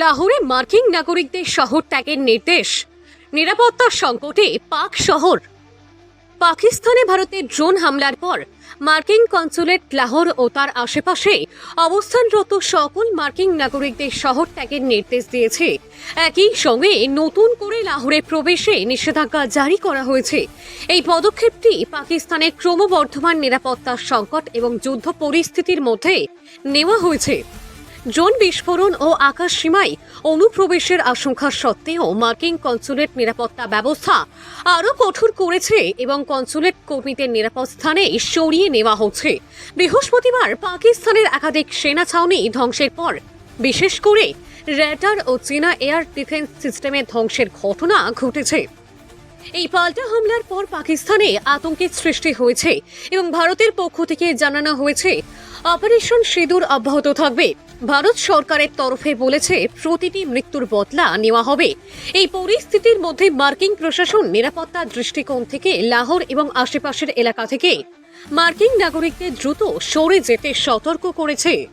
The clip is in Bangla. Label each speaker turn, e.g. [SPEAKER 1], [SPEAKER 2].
[SPEAKER 1] লাহোরে মার্কিন নাগরিকদের শহর ত্যাগের নির্দেশ। নিরাপত্তার সংকটে পাক শহর। পাকিস্তানে ভারতের ড্রোন হামলার পর মার্কিন কনসুলেট লাহোর ও তার আশেপাশে অবস্থানরত সকল মার্কিন নাগরিকদের শহর ত্যাগের নির্দেশ দিয়েছে। একই সঙ্গে নতুন করে লাহোরে প্রবেশে নিষেধাজ্ঞা জারি করা হয়েছে। এই পদক্ষেপটি পাকিস্তানের ক্রমবর্ধমান নিরাপত্তার সংকট এবং যুদ্ধ পরিস্থিতির মধ্যে নেওয়া হয়েছে। ড্রোন বিস্ফোরণ ও আকাশ সীমায় অনুপ্রবেশের আশঙ্কা সত্ত্বেও মার্কিন কনসুলেট নিরাপত্তা ব্যবস্থা আরও কঠোর করেছে এবং কনসুলেট কর্মীদের নিরাপদ স্থানে সরিয়ে নেওয়া হচ্ছে। বৃহস্পতিবার পাকিস্তানের একাধিক সেনা ছাউনি ধ্বংসের পর, বিশেষ করে র্যাডার ও চীনা এয়ার ডিফেন্স সিস্টেমের ধ্বংসের ঘটনা ঘটেছে। এই পাল্টা হামলার পর পাকিস্তানে আতঙ্কের সৃষ্টি হয়েছে এবং ভারতের পক্ষ থেকে জানানো হয়েছে, অপারেশন সিঁদুর অব্যাহত থাকবে। ভারত সরকারের তরফে বলেছে প্রতিটি মৃত্যুর বদলা নেওয়া হবে। এই পরিস্থিতির মধ্যে মার্কিন প্রশাসন নিরাপত্তার দৃষ্টিকোণ থেকে লাহোর এবং আশেপাশের এলাকা থেকে মার্কিন নাগরিকদের দ্রুত সরে যেতে সতর্ক করেছে।